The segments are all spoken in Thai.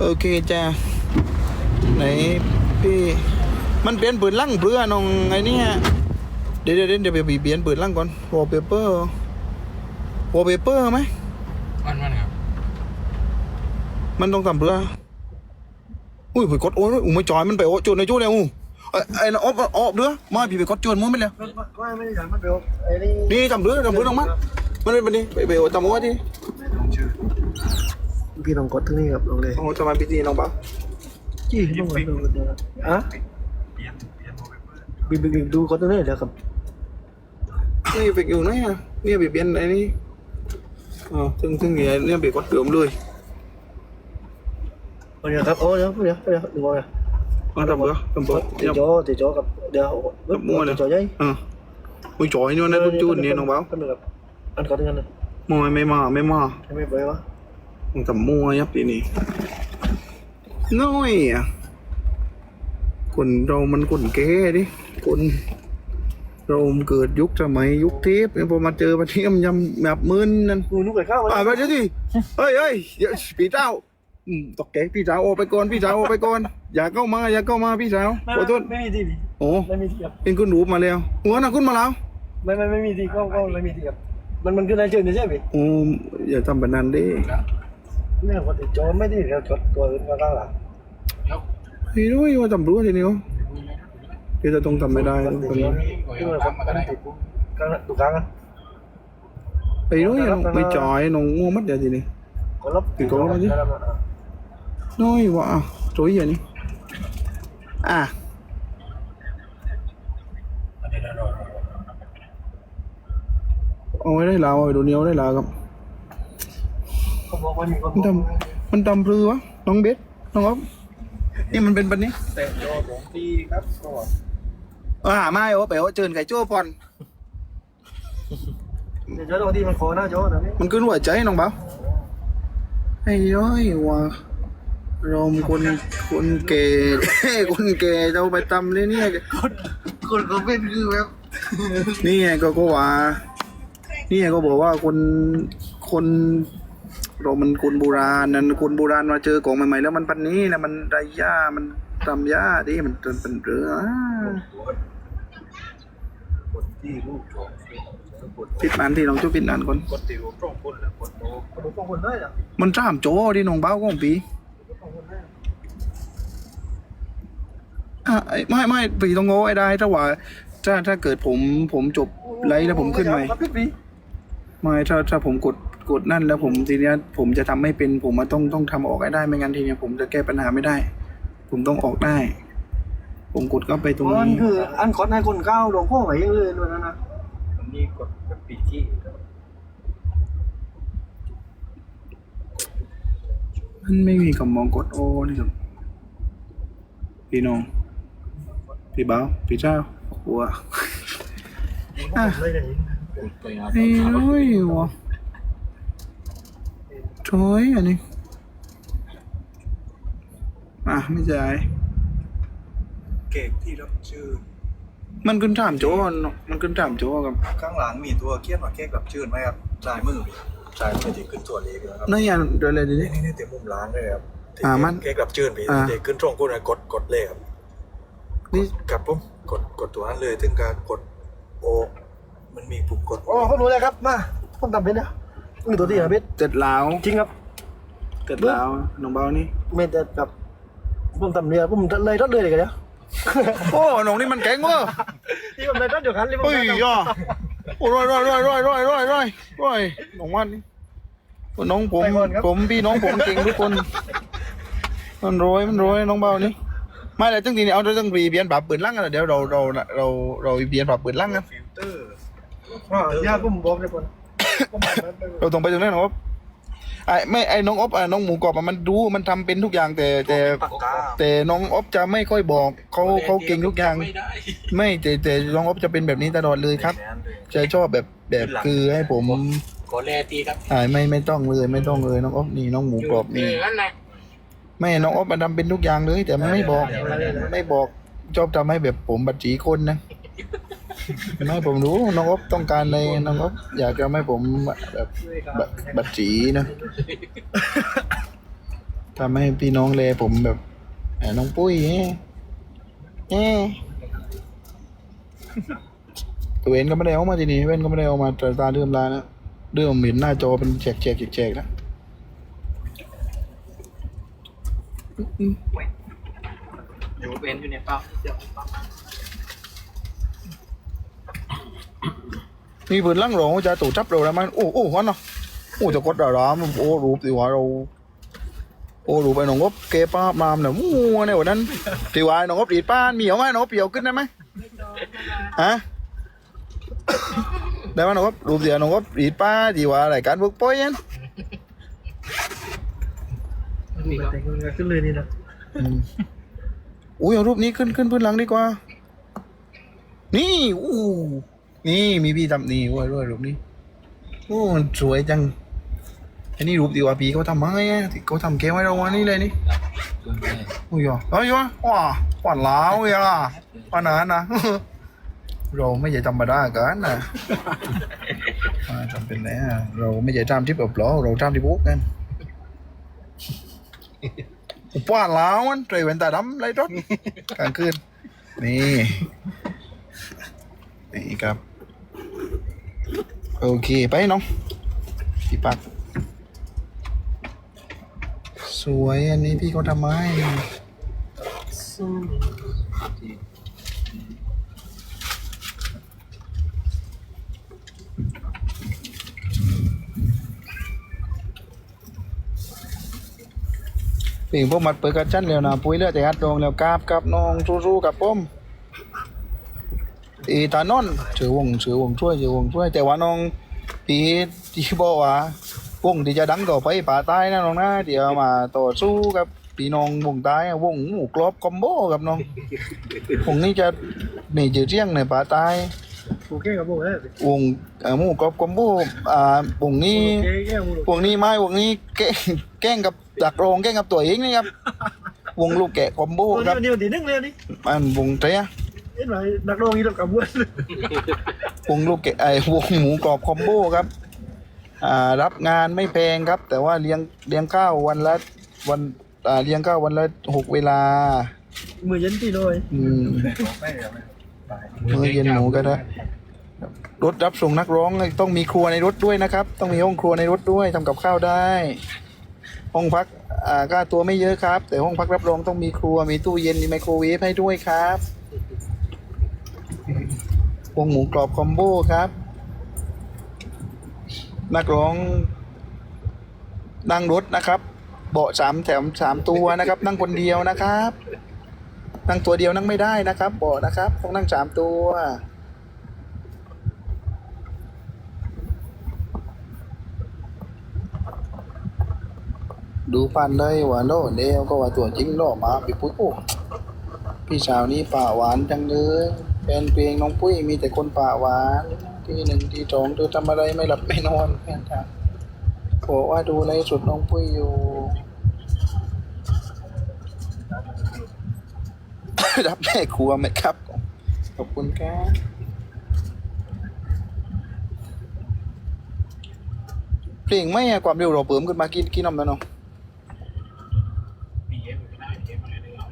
โอเคจ้าไหนพี่มันเปลี่ยนปืนลั่งเพื่อน้องไอ้เนี่ยเดี๋ยวเดี๋ยวเดี๋ยวไปเปลี่ยนปืนลั่งก่อนวอลเปเปอร์วอลเปเปอร์ไหมมันมันครับมันต้องทำเพื่ออุ้ยไปกดโอ้ยอุ้ยไม่จอยมันไปโอ้โจนในโจ้แล้วอู้ไอ้ไอ้น้องอ๊อบอ๊อบเด้อมาพี่ไปกดโจนมั้งไม่เลยไม่ไม่ได้ถามมันเดี๋ยวไอ้นี่นี่ทำเรือทำเรือน้องมันมันเป็นแบบนี้ไปไปโอ้ทำว่าที่ พี่ลองกดทั้งนี้ครับลองเลยโอ้ทำไมพี่ตีน้องเปล่าจี้ต้องกดดูกดอะบินบินบินดูกดตรงนี้เดี๋ยวครับนี่ไปอยู่ไหนอะนี่ไปเปลี่ยนไอ้นี่อ๋อถึงถึงเนี่ยเนี่ยไปกดเดิมเลยเดี๋ยวครับโอ้เดี๋ยวเดี๋ยวเดี๋ยวดูก่อนมาทำเรือทำเรือตีโจตีโจกับเดี๋ยวตีโจยัยอ่าอุ้ยจอยนี่นะจุนเนี่ยน้องเปล่าก็เหมือนกับอันกดกันเลยมอยไม่มาไม่มาใช่ไหมไปวะ มึงทำมัวยับทีนี่น้อยอะคนเรามันคนแก่ดิคนเราเกิดยุคสมัยยุคเทปเนี่ยพอมาเจอประเทียมยำแบบมึนนั่นกูนึกไปเข้าอ่าไปเดี๋ยวดิเฮ้ยเฮ้ยเดี๋ยวพี่เจ้าอืมตกใจพี่สาวออกไปก่อนพี่สาวออกไปก่อนอย่าเข้ามาอย่าเข้ามาพี่สาวขอโทษไม่มีที่โอ้ไม่มีที่ครับเป็นคุณหนูมาแล้วหัวหน้าคุณมาแล้วไม่ไม่ไม่มีที่ก็ก็ไม่มีที่ครับมันมันคือในเชิงใช่ไหมโอ้อย่าทำแบบนั้นดิ เนี่ยงคนติดโจรไม่ได้เดียวชดตัวอื่นมาได้หรอไม่รู้ว่าตำรวจทีนี้ก็จะตรงจำไม่ได้คนติดโจรที่มันคนติดก็ทุกครั้งไปรู้ยังไปจอยนงงูมัดเดียวทีนี้ก็ลบติดก็ลบมาสิน้อยว่ะโจยอย่างนี้อะเอาไว้ได้ล้วไอ้ดูเนียวได้ล้วครับ เขาบอกว่ามีคนมันทำมันทำพลือวะน้องเบสน้องอ๊อฟนี่มันเป็นแบบนี้แต่โจของพี่ครับก็อ่าไม่โอ้ไปโอ้เจิญไก่โจ้พอนเดี๋ยวโจตรงที่มันคอหน้าโจนะนี่มันขึ้นหัวใจน้องเบาไอ้ย้อยว่ะรมคนคนเกย์คนเกย์จะเอาไปตำเลยเนี่ยคนเขาเป็นคือแบบนี่ไงก็ก็ว่านี่ไงก็บอกว่าคนคน เรามันคนโบราณนั่นคนโบราณมาเจอของใหม่ๆแล้วมันปันนี้นะมันไรย่ามันตำย่าดิมันเป็นเป็นเรือคนที่ลูกโจกดปิดอันที่น้องจุปิดอันก่อนกดติวตรงคนหรือกดโตกดตรงคนได้เหรอมันจ้ามโจดิน้องเบ้าของปีตรงคนได้อะไอ้ไม่ไม่ปีต้องโง่ไอ้ได้ถ้าว่าถ้าถ้าเกิดผมผมจบไลฟ์แล้วผมขึ้นใหม่ครับพี่ปีไม่ถ้าถ้าผมกด กดนั่นแล้วผมทีเนี้ยผมจะทำไม่เป็นผมมาต้องต้องทำออกให้ได้ไม่งั้นทีเนี้ยผมจะแก้ปัญหาไม่ได้ ผมต้องออกได้ ผมกดเข้าไปตรงมันนี้คือ อันกดให้คนก้าวลงข้อไหนยังเลยด้วยนะนะอันนี้กดเป็นปีที่มันไม่มีคำมองกดโอนี่ครับพี่น้องพี่เบ้าพี่เจ้าหัวเลยเลยตัวครับไอ้น้อยวะ โถอยอันนี้ อะไม่จ่ายเกกที่รับชื่อ มันขึ้นถามโจนมันขึ้นถามโจกับข้างหลังมีตัวเคียบมาเค้กรับชื่อไหมครับสายมือสายมือที่ขึ้นตัวเล็กนะครับนั่นอย่างเดี๋ยวอะไรดีนี่นี่นี่เต็มมุมร้านเลยครับอ่ามันเค้กรับชื่อพี่อ่าเด็กขึ้นตรงกูนะกดกดเลยครับนี่กับปุ๊บกดกดตัวนั้นเลยถึงการกดโอมันมีปุ่มกดโอ้เขารู้เลยครับ มาผมทำเป็นนะ มีตัวที่หาเบ็ดเจ็ดหลาวจริงครับเจ็ดหลาวน้องเบานี่เม็ดแต่กับผมทำเรือผมเลยรถเลยเลยกันเนี่ยโอ้หนองนี่มันแข็งเว้ยที่ผมเลยรถอยู่ครับรีบมาอุ้ยย่อโอ้ยร้อยร้อยร้อยร้อยร้อยร้อยร้อยหนองวันนี่น้องผมผมพี่น้องผมจริงทุกคน มันรวยมันรวยน้องเบานี่ไม่เลยจริงทีนี้เอาตั้งปีเบียนปรับปืนลั่งกันเดี๋ยวเราเราเราเราเบียนปรับปืนลั่งกันฟิลเตอร์ยาผมบอกเลยคน เราต้องไปตรงนั้นน้องอ๊บไอ้ไม่ไอ้น้องอ๊บไอ้น้องหมูกรอบอะมันดูมันทำเป็นทุกอย่างแต่แต่ ปากกาแต่น้องอ๊บจะไม่ค่อยบอกเขาเขาเก่งทุกอย่าง ไม่ได้ไม่แต่แต่น้องอ๊บจะเป็นแบบนี้ตลอดเลยครับจะชอบแบบแบบคือให้ผมกดแลตีครับอ่าไม่ไม่ต้องเลยไม่ต้องเลยน้องอ๊บนี่น้องหมูกรอบเอนี่อนั่นแหละไม่น้องอ๊บมันทำเป็นทุกอย่างเลย แต่มันไม่บอก ไม่บอกชอบทำให้แบบผมบัดจีคนนะเห็น ไหมผมรู้น้องอ๊บต้องการในน้องอ๊บอยากจะให้ผมแบบแบบบัดจีนะทำให้พี่น้องเลผมแบบแน้องปุ้ยเอ๊ตัวเองก็ไม่ได้เอามาทีนี้เว้นก็ไม่ได้เอามาตาตาเรื่มลานะเรื่องเหม็นหน้าจอเป็นแฉกแฉกแฉกๆนะอยู่เป็นอยู่ในเป้า มีปืนลั่งหลงจะตู่จับเราแล้วมันโอ้โอ้วันเนาะโอ้จะกดเราล้โอ้รูปสิว่าเราโอ้รูปไปหนองกบเกป้าบมามเนี่ยมั่วเนี่ยวันนั้นสิว่าหนองกบดีดป้านมีเอาไหมหนองกบเปียวขึ้นได้ไหมฮะได้ไหมหนองกบรูปเดียวหนองกบดีดป้าดีว่าอะไรการบุกป้อยยันมีแต่งเงินขึ้นเลยนี่นะอืมอุ้ยเอารูปนี้ขึ้นขึ้นพื้นหลังดีกว่า นี่อู้ นี่มีพี่ทำนี่ด้วยด้วยรูปนี้โอ้มันสวยจังอันนี้รูปดีว่าพี่เขาทำมาไงอะที่เขาทำเก็บไว้ราวัลนี่เลยนี่จุ่มเลยอุ้ยอะเฮ้ยว้าว้าหวานล้าวเลยอะปานนั้นนะเราไม่ใช่ธรรมดากันนะจำเป็นแล้วเราไม่ใช่ทำที่แบบเราเราทำที่บุกกันปานล้าวันใจเว้นตาดำไรรถกลางคืนนี่นี่ครับ โอเค ไปน้องพี่ปัก สวยอันนี้พี่เขาทำมาให้ปิ่งพวกมัดเปิดกันชั้นแล้วนะปุ้ยเลือดแต่ฮัดดงแล้วกราบกับน้องสู้ๆกับผม อีตานอนเชือวงเชือวงช่วยเชือวงช่วย แต่ว่าน้องปีที่บอกว่าวงที่จะดังต่อไปป่าใต้นะน้องนะเดี๋ยวมาต่อสู้กับพี่น้องวงใต้อะวงหมูกรอบคอมโบกับน้องวงนี้จะหนีจืดเจียงในป่าใต้โอเคกับพวกนั้นวงเอ่อหมูกรอบคอมโบอ่าวงนี้โอเคแก้วมูวงนี้ไม่วงนี้แกล้งแกล้งกับดักโรงแกล้งกับตัวเองนี่ครับวงลูกแกะคอมโบโอ้ครับนี่วันที่หนึ่งเลยนี่มันวงเตะเอ็ นไหนนักร้องอีกแล้วกับบ้วนวงลูกแกะไอ้วงหมูกรอบคอมโบครับอ่ารับงานไม่แพงครับ แต่ว่าเลี้ยงเลี้ยงข้าววันละวันอ่าเลี้ยงข้าววันละหกเวลา มือเย็นที่น้อยอืมมื้อเย็นหมูก็ได้รถรับส่งนักร้องต้องมีครัวในรถด้วยนะครับ ต้องมีห้องครัวในรถด้วยทำกับข้าวได้ ห้องพักอ่าก็ตัวไม่เยอะครับ แต่ห้องพักรับรองต้องมีครัวมีตู้เย็นมีไมโครเวฟให้ด้วยครับ วงหมูกรอบคอมโบครับ นักร้อง นั่งรถนะครับ เบาะสามแถมสามตัวนะครับ นั่งคนเดียวนะครับ นั่งตัวเดียวนั่งไม่ได้นะครับ เบาะนะครับต้องนั่งสามตัวดูปันได้ว่าโน่เดียวก็ว่าตัวจริงโน่มาพี่ปุ้ยโอ้พี่สาวนี้ป่าหวานจังเลย แฟนเพลงน้องปุ้ยมีแต่คนป่าหวานที่หนึ่งที่สองเธอทำอะไรไม่หลับไม่นอนแฟนทางบอกว่าดูในสุดน้องปุ้ยอยู่ รับแม่ครัวไหมครับ ขอบคุณครับเพลงไม่อะความเร็วเราเพิ่มขึ้นมากี่กี่น้ำแล้วเนาะมีเยอะไม่ได้เยอะมาเลยเรา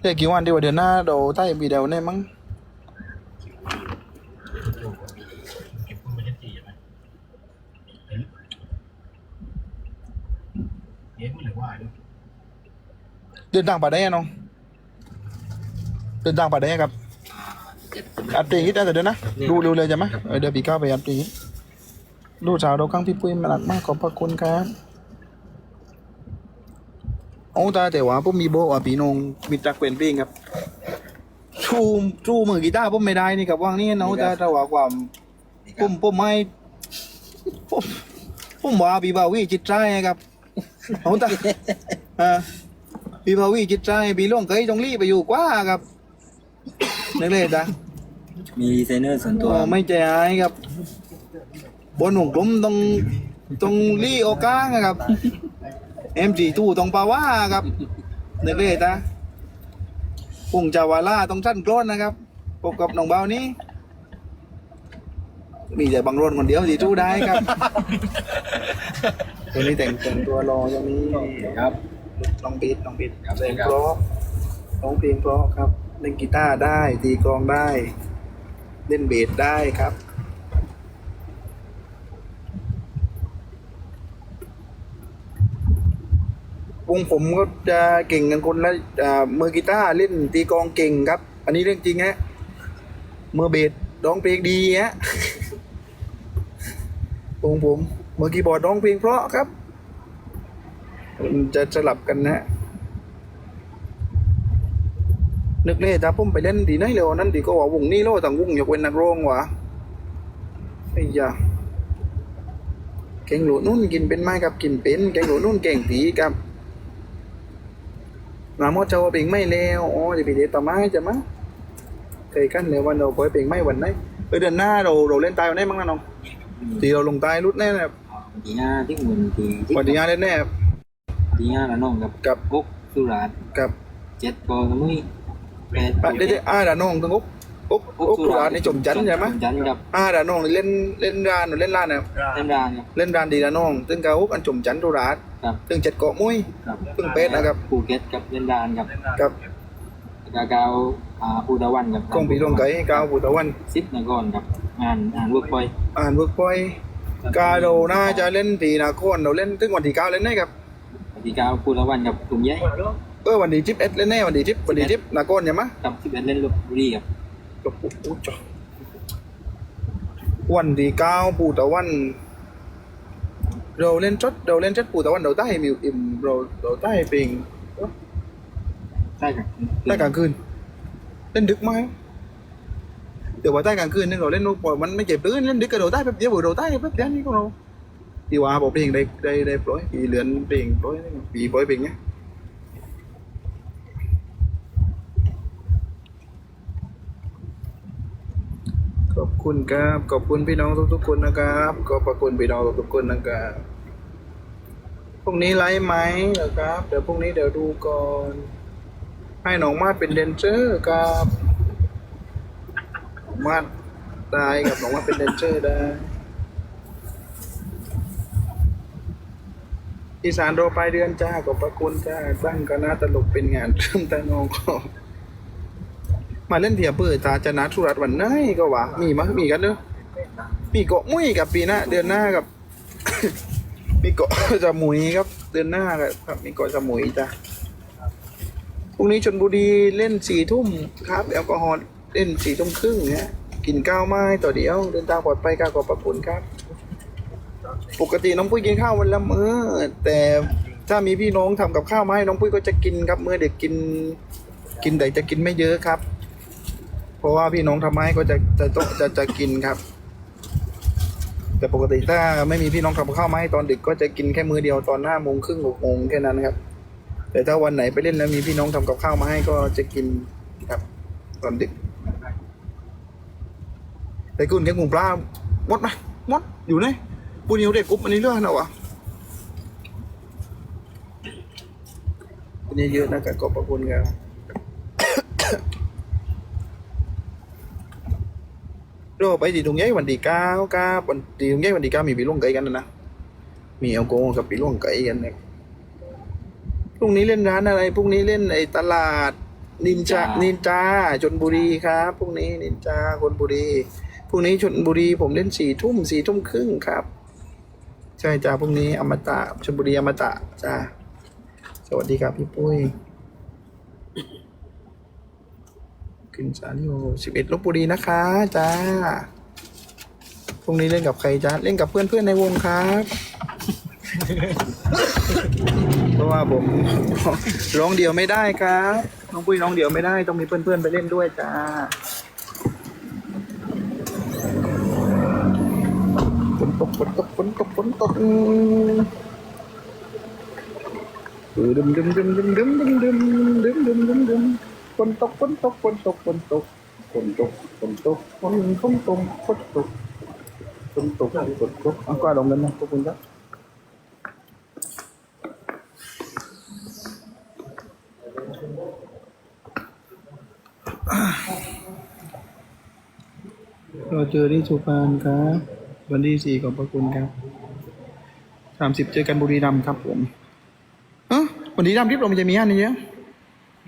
เดี๋ยวกี่วันเดียวาเดือนหน้าเราใต้บีเดียวแน่มั้ง เก็บคุณไม่ได้ตีไหมเยอะไม่เลยว่าด้วย เดินทางป่าได้ยังน้องเดินทางป่าได้ยังครับอัดเพลงฮิตได้แต่เดี๋ยวนะดูเร็วเลยจะไหมเออเดี๋ยวปีก้าวไปอัดเพลงฮิตลูกสาวเราข้างพี่ปุ้ยมาหนักมากขอบพระคุณครับโอ้ตาแต่ว่าผมมีโบว่าปีนงมิตรรักเป็นเพลงครับชูชูมือกีตาร์ผมไม่ได้นี่ครับว่างนี่น้องตาแต่ว่าความผมผมไม่ผมผมว่าปีบาวีจิตใจครับน้องตาอ่า ปีบาวีจิตใจปีล่วงเคยจงรีบไปอยู่กว่าครับนึกเลยจ้ะมีดีไซเนอร์ส่วนตัวตัวไม่ใจหายครับ บนหงกลมต้องต้องรีโอก้างอะครับเอ็มจีตู้ต้องปาว่าครับนึกเลยจ้ะปุ่งจาวาล่าต้องสั้นกล้อนนะครับพบกับน้องเบานี้ มีแต่บางรนคนเดียวที่ทู้ได้ครับ ตัวนี้แต่งแต่งตัวรอตรงนี้ครับ น้องบีดน้องบีดเพลงเพราะน้องเพลงเพราะครับ เล่นกีตาร์ได้ตีกลองได้ เล่นเบสได้ครับ วงผมก็จะเก่งกันคนละอ่ามือกีตาร์เล่นตีกลองเก่งครับ อันนี้เรื่องจริงฮะมือเบสร้องเพลงดีฮะวงผมมือคีย์บอร์ดร้องเพลงเพราะครับ มันจะสลับกันนะนึกเลยถ้าผมไปเล่นดีไหนเร็วนั้นดีก็ว่าวงนี้โลต่างวงอยากเป็นนักร้องวะไอ้ยาเก่งหลูนุ่นกินเป็นไหมครับกินเป็นเก่งหลูนุ่นเก่งตีครับงามอเจ้าเป็นไม่แล้วอ๋อจะไปเดทต่อไม้จะมาเคยกันเลยวันเราคอยเป็นไม่วันไหนเออเดือนหน้าเราเราเล่นตายวันไหนบ้างนะน้องทีเราลงตายรุดแน่นะครับทีหน้าที่เหมือนทีที่วันที่ห้าเล่นแน่ ครับทีหน้าละน้องกับกับ กุ๊กสุราษฎร์กับเจ็ดกอสมุยแปดอะเดี๋ยวๆอ่าดานองตรงอุ๊บอุ๊บอุ๊บสุราษฎร์ในจมจันทร์ใช่ไหมจมจันทร์กับอ่าดานองนี่เล่นเล่นร้านหรือเล่นร้านนะครับเส้นรางครับเล่นร้านดีดานองซึ่งกาอุ๊บอันจมจันทร์สุราษฎร์กับซึ่งเจ็ดเกาะมุ้ยกับเพิ่งเป็ดนะครับภูเก็ตกับเส้นรางกับกับกากาวอ่าภูตะวันกับกองปีรองไก่กาวปุตะวันซิดนกรกับงานงานเวิร์กพอยต์อ่านเวิร์กพอยต์กาเราน่าจะเล่นตีนาโคนเราเล่นถึงวันที่เก้าเล่นได้ครับ ทีกาวภูตะวันกับกลุ่มใหญ่เออวันที่จิบเอ็ดเล่นแน่วันที่จิบวันที่จิบนาโคนใช่ไหมกับที่เป็นเล่นลบบุรีกับกับอุ๊บอุ๊บจ้ะวันที่เก้าปูตะวันเราเล่นชดเราเล่นชดปูตะวันเราใต้มิวอิมเราเราใต้เพลงใช่ครับใต้กลางคืนเล่นดึกไหมเดี๋ยวว่าใต้กลางคืนนี่เราเล่นนู่นปล่อยมันไม่เจ็บปืนเล่นดึกกระโดดใต้แป๊บเดียวเราใต้แป๊บเดียวนี่ก็เรา ปีว่าบอกเพลงได้ได้ได้ปล่อยปีเหลือนเพลงปล่อยปีปล่อยเพลงเนี้ยขอบคุณครับขอบคุณพี่น้องทุกๆคนนะครับขอบพระคุณพี่น้องทุกๆคนนะครับพรุ่งนี้ไลฟ์ไหมเหรอครับ เดี๋ยวพรุ่งนี้เดี๋ยวดูก่อนให้หนองมาดเป็นแดนเซอร์ครับหนองมาดได้กับหนองมาดเป็นแดนเซอร์ได้ อีสานโรปลายเดือนจ้าขอบพระคุณจ้าตั้งคณะตลกเป็นงานเริ่มแต่นองก็มาเล่นเถียเปิดตาจะนัดสุรัตน์วันไหนก็ว่ามีมั้ยมีกันเด้อมีเกาะมุ้ยกับปีหน้าเดือนหน้ากับ มีเกาะสมุยครับ เดือนหน้าครับมีเกาะสมุยจ้าพรุ่งนี้ชนบุรีเล่นสี่ทุ่มครับแอลกอฮอล์เล่นสี่ทุ่มครึ่งเนี่ยกินข้าวไม้ต่อเดียว เดินทางปลอดภัยครับขอบพระคุณครับ ปกติน้องปุ้ยกินข้าววันละมื้อแต่ถ้ามีพี่น้องทำกับข้าวมาให้น้องปุ้ยก็จะกินครับมื้อเด็กกินกินแต่จะกินไม่เยอะครับ เพราะว่าพี่น้องทำให้ก็จะจะต้องจะจะกินครับ แต่ปกติถ้าไม่มีพี่น้องทำกับข้าวมาให้ตอนดึกก็จะกินแค่มื้อเดียวตอนห้าโมงครึ่งหกโมงแค่นั้นครับ แต่ถ้าวันไหนไปเล่นแล้วมีพี่น้องทำกับข้าวมาให้ก็จะกินครับ ตอนดึกแต่กุนแกงหมูปลาหมดไหมหมดอยู่ไหน ปูนิวเด็กกรุ๊ปอันนี้เรื่องนะวะอันนี้เยอะนะกับขอบพระคุณครับรอไปดีตรงยัยวันที่เก้าครับวันที่ตรงยัยวันที่เก้ามีปีล่วงไก่กันนะนะมีเอาโกงกับปีล่วงไก่กันเนี่ยพรุ่งนี้เล่นร้านอะไรพรุ่งนี้เล่นไอ้ตลาดนินจานินจาชนบุรีครับพรุ่งนี้นินจาคนบุรีพรุ่งนี้ชนบุรีผมเล่นสี่ทุ่มสี่ทุ่มครึ่งครับ ใช่จ้าพรุ่งนี้อมตะชนบุรีอมตะจ้าสวัสดีครับพี่ปุ้ย ขึ้นสาลิโอสิบเอ็ดลบบุรีนะคะจ้าพรุ่งนี้เล่นกับใครจ้าเล่นกับเพื่อนๆในวงครับเพราะว่าผมร้องเดี่ยวไม่ได้ครับน้องปุ้ยร้องเดี่ยวไม่ได้ต้องมีเพื่อนๆไปเล่นด้วยจ้าฝน ตกฝนตกฝนตกฝนตกดึมดึมดึมดึมดึมดึมดึมดึมดึมดึมดึมฝนตกฝนตกฝนตกฝนตกฝนตกฝนตกฝนฝนตกฝนตกฝนตกฝนตกเอาก็ลงกันนะขอบคุณครับเราเจอที่สุพรรณครับ วันที่สี่ขอบพระคุณครับสามสิบเจอกันบุรีรัมย์ครับผมเอ้อวันนี้ทำทริปเรามันจะมีห้านี้เยอะ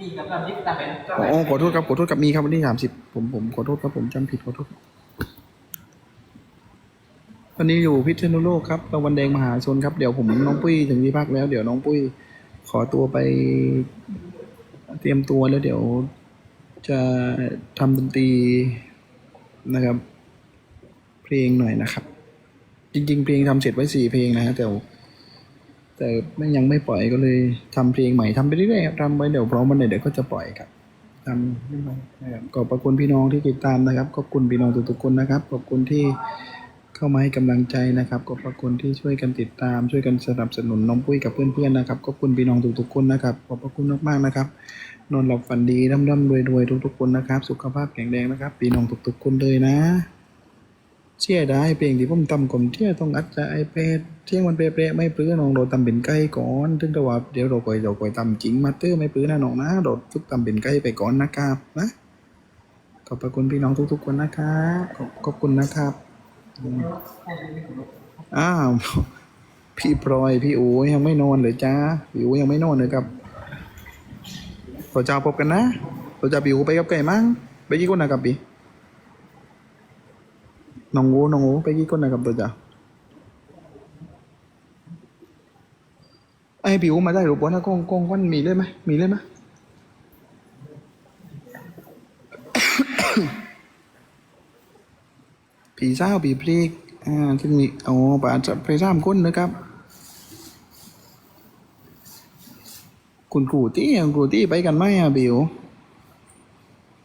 นี่กับแบบนี้ตาเป็นอ๋อขอโทษครับขอโทษครับมีครับวันที่สามสิบผมผมขอโทษครับผมจำผิดขอโทษวันนี้อยู่พิษณุโลกครับตะวันแดงมหาชนครับ เดี๋ยวผมน้องปุ้ยถึงที่พักแล้ว เดี๋ยวน้องปุ้ยขอตัวไปเตรียมตัวแล้วเดี๋ยวจะทำดนตรีนะครับ เพลงหน่อยนะครับ จริง ๆ เพลงทำเสร็จไว้สี่เพลงนะฮะแต่แต่ไม่ยังไม่ปล่อยก็เลยทำเพลงใหม่ทำไปเรื่อยๆทำไปเดี๋ยวพร้อมวันไหนเดี๋ยวก็จะปล่อยครับทำเรื่อยๆนะครับขอบพระคุณพี่น้องที่ติดตามนะครับขอบคุณพี่น้องทุกๆคนนะครับขอบคุณที่เข้ามาให้กำลังใจนะครับขอบพระคุณที่ช่วยกันติดตาม ช่วยกันสนับสนุนน้องปุ้ยกับเพื่อนๆนะครับขอบคุณพี่น้องทุกๆคนนะครับขอบพระคุณมากๆนะครับนอนหลับฝันดีร่ำร่ำรวยรวยทุกๆคนนะครับ สุขภาพแข็งแรงนะครับพี่น้องทุกๆคนเลยนะ เชื่อได้เพลงที่ผมทำกลมเที่ยต้องอัดจะไอแพดเที่ยงวันเปรย์ๆไม่ปื้อน้องโดดทำเป็นไก่ก่อนถึงแต่ว่าเดี๋ยวเราก่อยเราก่อยทำจริงมาเตอร์ไม่ปื้อนะน้องนะโดดทุกทำเป็นไก่ไปก่อนนะครับนะขอบพระคุณพี่น้องทุกๆคนนะครับขอบขอบคุณนะครับอ้าวพี่พลอยพี่อูยังไม่นอนเลยจ้าพี่อูยังไม่นอนเลยครับต่อจ้าพบกันนะต่อจ้าพี่อูไปกับไก่มั้งไปกี่คนนะครับพี่ น้องงูน้องงูไปกี่คนนะครับตัวจ้าไอ้ผิวมาได้หรือเปล่านะกล้องกล้องวันมีเลยไหมมีเลยไหมผีเศร้าผีพลีกอ่าที่มีโอ้ป่าจะไปสามคนนะครับคุณครูตี้คุณครูตี้ไปกันไหมอะบิว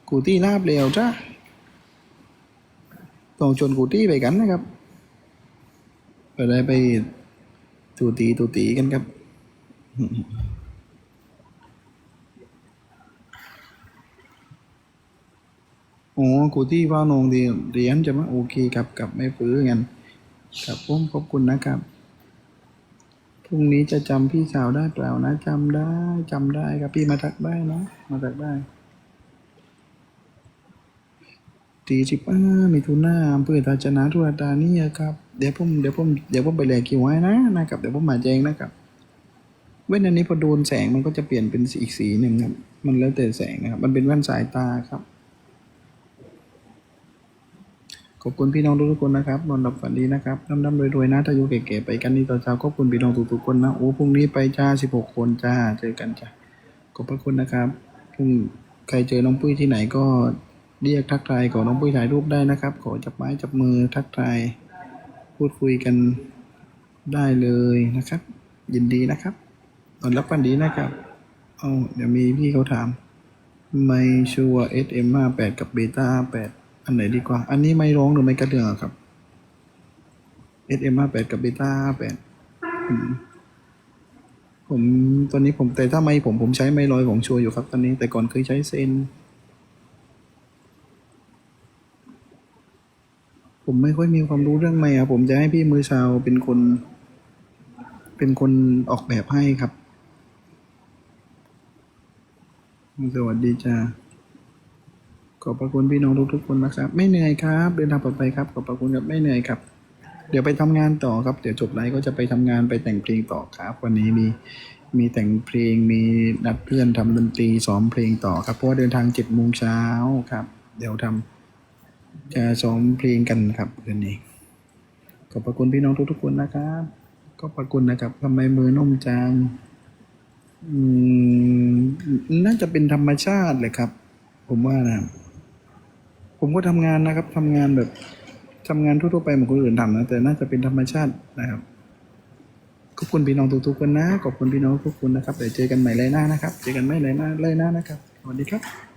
ครูตี้ลาบเร็วจ้า ต้องชนกูตี้ไปกันนะครับไปได้ไปตูตีตูตีกันครับโอ้กูตี้ว่านงเรียนเรียนจะมาโอเคครับกับไม่ฟื้นกันครับผมขอบคุณนะครับพรุ่งนี้จะจำพี่สาวได้เปล่านะจำได้จำได้ครับพี่มาทักได้นะมาทักได้ ตีสิบห้ามิถุนาอำเภอตาจนาทุรธานี่ครับเดี๋ยวผมเดี๋ยวผมเดี๋ยวผมไปแหลกคิวไว้นะนะครับเดี๋ยวผมมาแจ้งนะครับแว่นอันนี้พอโดนแสงมันก็จะเปลี่ยนเป็นสีอีกสีหนึ่งครับมันแล้วแต่แสงนะครับ มันเป็นแว่นสายตาครับขอบคุณพี่น้องทุกๆคนนะครับนอนหลับฝันดีนะครับร่ำร่ำรวยๆนะถ้าอยู่เก๋ๆไปกันนี่ตอนเช้าขอบคุณพี่น้องทุกๆคนนะโอ้พรุ่งนี้ไปจ้าสิบหกคนจ้าเจอกันจ้าขอบพระคุณนะครับพรุ่งใครเจอน้องปุ้ยที่ไหนก็ เรียกทักทายขอน้องปุ้ยถ่ายรูปได้นะครับ ขอจับไม้จับมือทักทายพูดคุยกันได้เลยนะครับ ยินดีนะครับตอนรับกันดีนะครับเอาเดี๋ยวมีพี่เขาถาม ไม่ชัวร์ SM 5 8 กับเบต้า8อันไหนดีกว่า อันนี้ไม่ร้องหรือไม่กระเดื่องครับ SM 5 8 กับเบต้า8ผมผมตอนนี้ผมแต่ถ้าไม่ผมผมใช้ไม่ลอยของชัวร์อยู่ครับ ตอนนี้แต่ก่อนเคยใช้เซน ผมไม่ค่อยมีความรู้เรื่องไม่อะผมจะให้พี่มือชาวเป็นคน เป็นคนออกแบบให้ครับ สวัสดีจ้าขอบพระคุณพี่น้องทุกๆคนนะครับ ไม่เหนื่อยครับ เดินทางปลอดภัยครับ ขอบพระคุณครับไม่เหนื่อยครับ เดี๋ยวไปทำงานต่อครับ เดี๋ยวจบไลฟ์ก็จะไปทำงานไปแต่งเพลงต่อครับ วันนี้มีมีแต่งเพลงมีนัดเพื่อนทำดนตรีซ้อมเพลงต่อครับเพราะว่าเดินทางเจ็ดโมงเช้าครับ เดี๋ยวทำ จะซ้อมเพลงกันครับเดือนนี้ขอบพระคุณพี่น้องทุกๆคนนะครับขอบพระคุณนะครับทำไมมือนุ่มจังน่าจะเป็นธรรมชาติเลยครับ ผมว่านะผมก็ทำงานนะครับทำงานแบบทำงานทั่วๆไปเหมือนคนอื่นทำนะแต่น่าจะเป็นธรรมชาตินะครับขอบคุณพี่น้องทุกๆคนนะขอบคุณพี่น้องทุกคนนะครับเดี๋ยวเจอกันใหม่เลยหน้านะครับ เจอกันใหม่เลยหน้าเลยหน้านะครับสวัสดีครับ